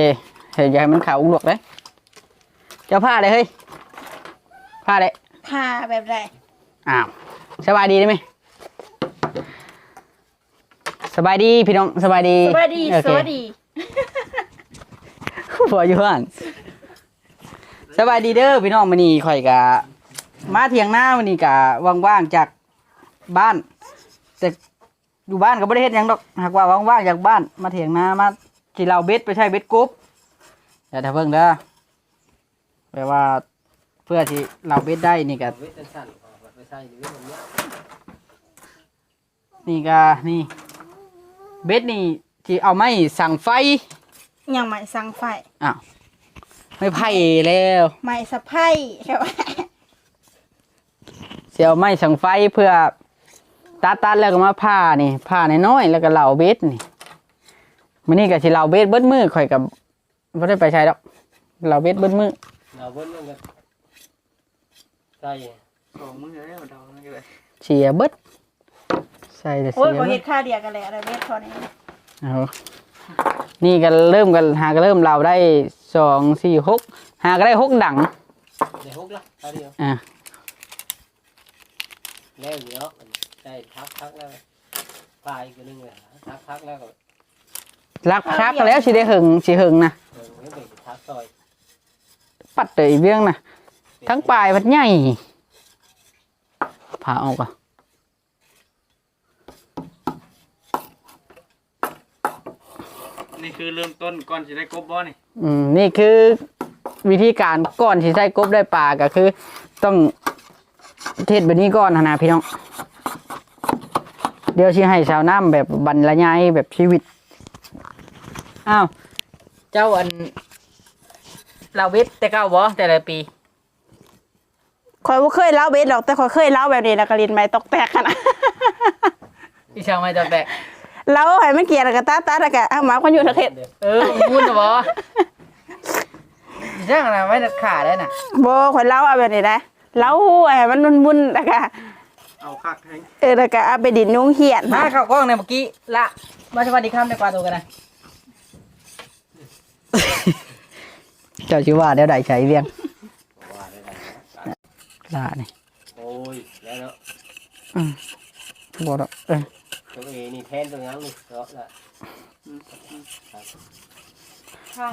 เอ้ยเฮ้ยอย่าให้มันขาวอุ้งหลวกเลยเจ้าผ้าเลยเฮ้ยผ้าเลยผ้าแบบไรอ้าวสบายดีได้ไหมสบายดีพี่น้องสบายดีสวัสดีโอสเควัสดีพออยู่บ้านสบายดีเด้อพี่น้องมื้อนี้ข่อยกะมาเถียงหน้ามื้อนี้กะว่างๆจากบ้านแต่อยู่บ้านก็บ่ได้เฮ็ดหยังดอกหากว่าว่างๆจากบ้านมาเถียงหน้ามา กินเหล้าเบ็ดไปใช้เบ็ดกรุ๊บอย่าถ้าเพิ่งเด้อแปลว่าเพื่อที่เราเบ็ดได้นี่ก็เวทสั้นๆไปใส่เวทแบบเนี้ยนี่ก็นี่ เบ็ดนี่ที่เอาไม้สั่งไฟยังไม่สั่งไฟอ้าวไม่ไผ่แล้วไม่สะไพ่ใช่ไหมเสียวไม้สั่งไฟเพื่อตัดตัดแล้วก็มาผ่านี่ผ่าน้อยๆแล้วก็เหลาเบ็ดนี่ มื้อนี้ก็สิเหลาเบ็ดเบิดมือข่อยกับบ่ได้ไปใช้ดอกเหลาเบ็ดเบิดมือเราเบิ้ลมันก็ใส่สองมือแล้วเดาไม่เลยเสียเบิดใส่แต่โอ้เสียยขอเบิเฮ็ดดค่าเดียวกันเลยอะไรเวทพอนี้เอานี่ก็เริ่มกันหาก็เริ่มเหลาได้สองสี่หกหาก็ได้หกดังเดี๋ยวฮุกละเอาเดียวอ่าแล้วเดี๋ยวใส่ทักทักแล้วปลายก็นึงเลยทักทักแล้วก็ รักพักแล้วสิได้หึงสิหึงนะเออไม่เป็นทักซอยปัดเตยเบี้ยงนะทั้งปลายมันใหญ่ผ่าออกอะนี่คือเริ่มต้นก่อนจะได้กบบ่นี่อืมนี่คือวิธีการก่อนที่ใส่กบได้ปลาก็คือ ต้องเทศแบบนี้ก่อนนะนะพี่น้อง เดี๋ยวชี้ให้ชาวน้ำแบบบรรยายแบบชีวิต อ้าว เจ้าอันเราเวทแต่เก้าบ่แต่ละปีคอยว่าเคยเล่าเวทหรอกแต่คอยเคยเล่าแบบนี้แล้วก็ลินไม่ตกแตกขนาดอีช่างไม่ต้องแตะเล่าให้มันเกลียดแล้วก็ตาตาแล้วก็เอาหมาคนอยู่ทะเขตเออมุ่นเหรออีช่างอะไรไม่ตัดขาได้น่ะโบคอยเล่าเอาแบบนี้นะเล่าให้มันมุนๆแล้วก็เอาคักแทงเออแล้วก็เอาไปดินนุ่งเหียนมาเข้ากล้องในเมื่อกี้ละมาสวัสดีครับในกวาดตัวกันนะ เจ้าชื่อว่าเดี๋ยวได้ใช้เรียงว่าได้ไหนละนี่โอ้ยแล้วเนาะบอกแล้วเออตัวเอนี่แทนตัวนั้นนี่เนาะละ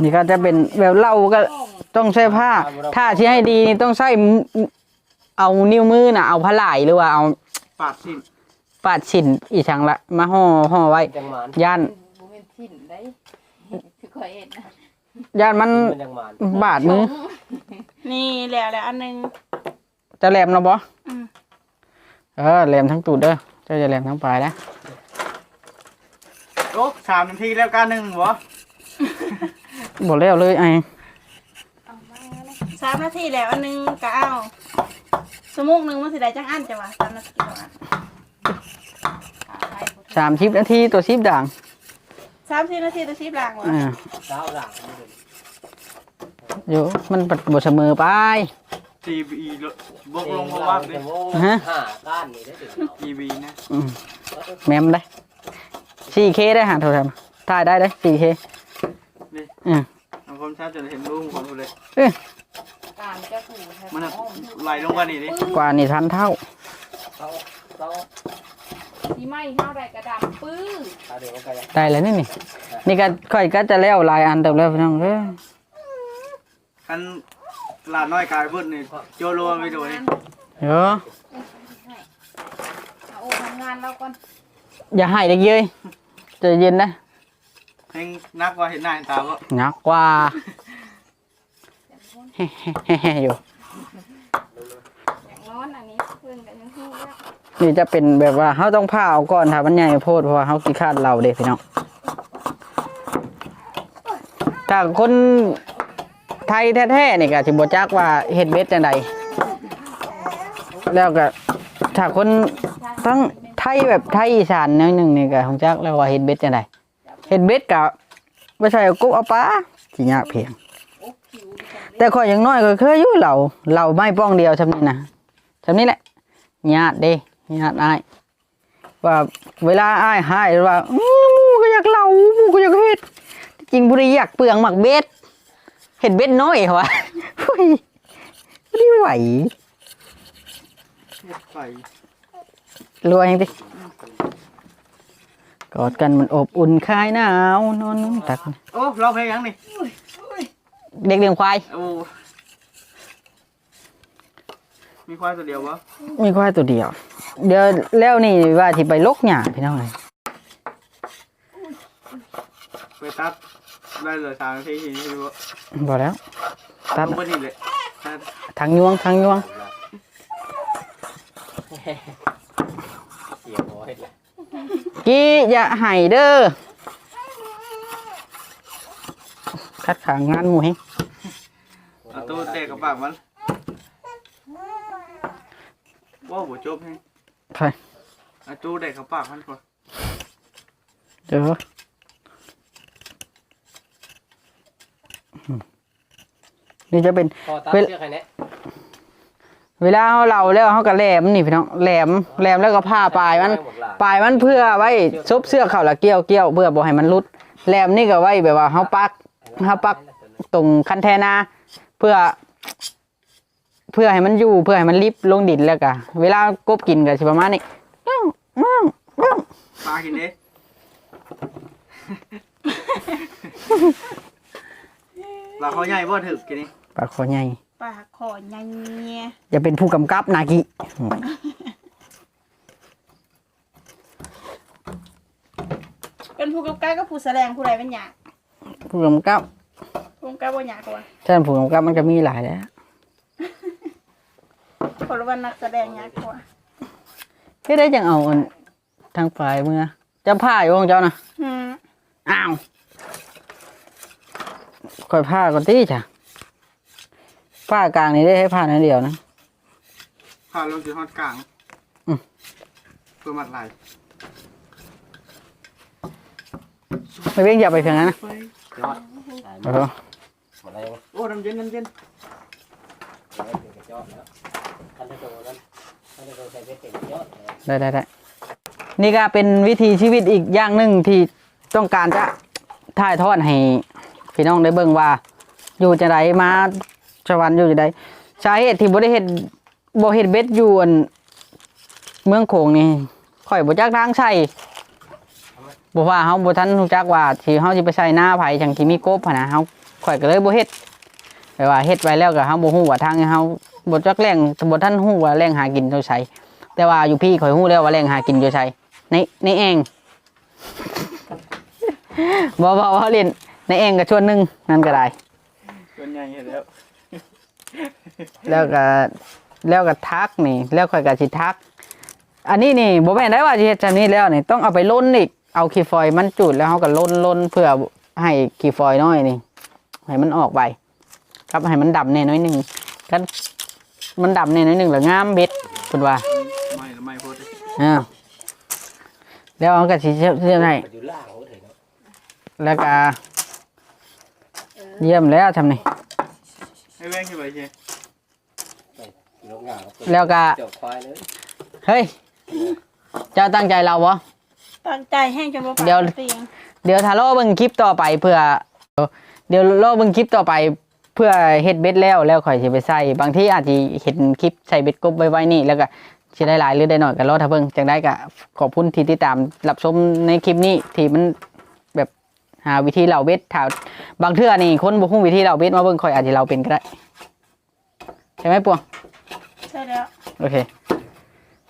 นี่ก็จะเป็นแบบเราก็ต้องใช้ผ้า ถ้าที่ให้ดีนี่ต้องใช้มือเอานิ้วมือน่ะเอาผ้าไหลหรือว่าเอาปาดสิ้นปาดฉินอีช่างละมาห่อห่อไว้ จังหมานย่าน บ่เป็นถิ่นได้คือคอยเห็นนะ ย่านมันมันจังหมานบาดมือนี่แล้วแล้วอันหนึง จะแหลมเนาะบออืม เออแหลมทั้งตูดเด้อเจ้าจะแหลมทั้งปลายนะโอ้สามนาทีแล้วการหนึ่งบ่บอกแล้วเลยไอ้สามนาทีแล้วอันหนึงก็เอาสมุกหนึงมันสิได้จังอันจ้ะวะสามนาทีแล้วอะสามชิปนาทีตัวชิปด่าง สามสิบนาทีตัวชีพลางวะอ่าเช้าหลังนี่เป็นอยู่มันบดเสมอไป ทีบีบกลงเพราะว่าเป็นฮะ ห้าก้านนี่ได้ถึงเนาะทีบีนะอืมแมมได้ 4K ได้หาโทรศัพท์ถ่ายได้เลย 4K อืมบางคนชาติจะเห็นรูปของกูเลย การจะถูแทนมันน่ะไหลลงกันนี่ดิกว่านี่ทันเท่าเขาเขา ที่ไม่ เท่าไรกระดำปื้อเอาเดี๋ยวไปละได้แล้วนี่นี่นี่ก็ค่อยก็จะแล้วหลายอันเติมแล้วพี่น้องเอ้ยคันหลานน้อยกายเพิ่นนี่โจโลไปดูนี่เดี๋ยวเอาโอทำงานเราก่อนอย่าให้เด็กเย้ยใจเย็นนะเฮงนักกว่าเห็นหน้าเห็นตาบ่หนักกว่าเฮ้ๆๆอยู่อย่างร้อนอันนี้เพื่อนกันยังหู้แล้ว นี่จะเป็นแบบว่าเขาต้องผ่าเอาก่อนถ้ามันใหญ่โพดเพราะว่าเขาขี้คาดเราเด็กพี่น้องถ้าคนไทยแท้ๆนี่ก็สิบ่จักว่าเฮ็ดเบ็ดจังไดแล้วก็ถ้าคนทั้งไทยแบบไทยอีสานนิดหนึงนี่ก็คงจักแล้วว่าเฮ็ดเบ็ดจังไดเฮ็ดเบ็ดก็บ่ใช่กุ๊กเอาปลาสิยากเพียง แต่ข้อยอย่างน้อยก็เคยอยู่เหล่าเหล่าไม้ป้องเดียวซำนี้นะซำนี้แหละญาติเด้ ญาติอ้ายว่าเวลาอ้ายหายว่าอื้อหมูก็อยากเล่าหมูก็อยากเฮ็ดจริงบุรีอยากเปลืองหมักเบ็ดเห็นเบ็ดน้อยเหรอวะเฮ้ยไม่ไหวไฟรวยยังดิกอดกันมันอบอุ่นคลายหนาวนอนนุ่มตักโอ้เราเพลงยังนี่เด็กเลี้ยงควายโอ้มีควายตัวเดียววะมีควายตัวเดียว เดี๋ยวแล้วนี่ว่าที่ไปลกหญ้าพี่น้องเลยไปตัดได้เหลือสามนาทีทีนี้วะบอกแล้วตัดลงไปนี่เลยตัดทางยวงทางยวงเสียบอยเลยกี้อย่าให้เด้อคัดขางงานหมูเฮงเอาตู้เตะกับปากมันว้าวหัวจบให้ ใช่เอาตู้เตะกับปากมันก่อนเดี๋ยวนี่จะเป็นพอตัดเวลเชือกให้แน่เวลาเขาเราแล้วเขาก็แหลมนี่พี่น้องแหลมแหลมแล้วก็ผ้าปลายมันปลายมันเพื่อไว้ซุบเสื้อเข่าละเกี้ยวเกี้ยวเพื่อบ่ให้มันรุดแหลมนี่ก็ไว้แบบว่าเฮาปักเฮาปักตรงคันแทนา เพื่อ เพื่อให้มันอยู่เพื่อให้มันลิบลงดินแล้วก็เวลากบกินก็สิประมาณนี้ปลากินเด้ปลาเขาใหญ่บ่ถึกกินนี่ปลาคอใหญ่ปากคอใหญ่เนี่ยอย่าเป็นผู้กำกับนากิเป็นผู้กำกับกับผู้แสดงผู้ใดเป็นหยาผู้กำกับผู้กำกับบ่หยากกว่า ท่านผู้กำกับมันก็มีหลายแล้ว คนละวันนักแสดงหยากกว่าเฮ็ดได้จังเอาอันทางฝ่ายเมื่อเจะผ้าอยู่ของเจ้านะอืมอ้าวคอยผ้าก่อนตีจ้ะผ้ากลางนี่ได้ให้ผ้านั่นเดียวนะพาลงจุดฮอดกลางอืม เพื่อมัดไหลไม่เว้งอย่าไปเพียงนั้นนะยอดเอาเถอะหมดแล้วโอ้น้ำเย็นน้ำเย็นยอดแล้ว คันตะโกนั้นคันตะโกใส่เบ็ดเป็นยอดเลยได้ได้ได้นี่ก็เป็นวิธีชีวิตอีกอย่างหนึ่งที่ต้องการจะถ่ายทอดให้พี่น้องได้เบิ่งว่า อยู่จะไดมาสวรรค์อยู่จะไดสาเหตุที่บ่ได้เฮ็ดบ่เฮ็ดเบ็ดอยู่อันเมืองโขงนี่ข่อยบ่จักทางใช้บ่ว่าเฮาบ่ทันรู้จักว่าที่เฮาสิไปใช้หน้าไผจังสิมีกบหันนะเฮาข่อยก็เลยบ่เฮ็ดแปลว่าเฮ็ดไว้แล้วก็เฮาบ่ฮู้ว่าทางเฮา บ่จักแรงบ่ทันฮู้ว่าแรงหากินเท่าไสแต่ว่าอยู่พี่ข่อยฮู้แล้วว่าแรงหากินอยู่ไสในในแองบ่บ่ว่าเล่นในแองก็ชวนหนึงนั่นก็ได้ส่วนใหญ่เห็นแล้วแล้วก็แล้วก็ทักนี่ แล้วค่อยก็สิทัก อันนี้นี่บ่แม่นได้ว่าสิเฮ็ดจังนี้แล้วนี่ต้องเอาไปล้นอีกเอาขี้ฟอยล์มันจุดแล้วเฮาก็ล้นล้นเพื่อให้ขี้ฟอยล์น้อยนี่ให้มันออกไปครับให้มันดำแน่น้อยหนึงกัน มันดำแน่น้อยหนึงแล้วงามเบ็ดเพิ่นว่าไม่ไม่โพดเลยอ่าแล้วเอาก็สิเชื่อเชื่อให้อยู่ล่างเขาถึงเนาะแล้วก็เยี่ยมแล้วทำนี่ให้แว่งขึ้นไปเชียลงงาแล้วก็เจ้าควายเลยเฮ้ยเจ้าตั้งใจเราบ่ตั้งใจแห้งจนบ่ปากเดี๋ยวเตียงเดี๋ยวถ้ารอเบิ่งคลิปต่อไปเพื่อ เดี๋ยวรอเบิ่งคลิปต่อไป เพื่อเฮ็ดเบ็ดแล้วแล้วข่อยสิไปใส่บางทีอาจจะเห็นคลิปใส่เบ็ดกบไว้ไว้นี่แล้วก็สิได้หลายหรือได้น้อยก็รอถ้าเบิ่งจังได้ก็ขอบคุณที่ติดตามรับชมในคลิปนี้ที่มันแบบหาวิธีเหล่าเบ็ดถ้าบางเทื่อนี่คนบ่ฮู้วิธีเหล่าเบ็ดมาเบิ่งข่อยอาจจะเราเป็นก็ได้ใช่ไหมปวงใช่แล้วโอเค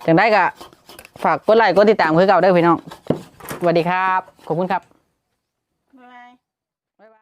จังได้ก็ฝากกดไลค์กดติดตามคือเก่าเด้พี่น้องสวัสดีครับ ขอบคุณครับ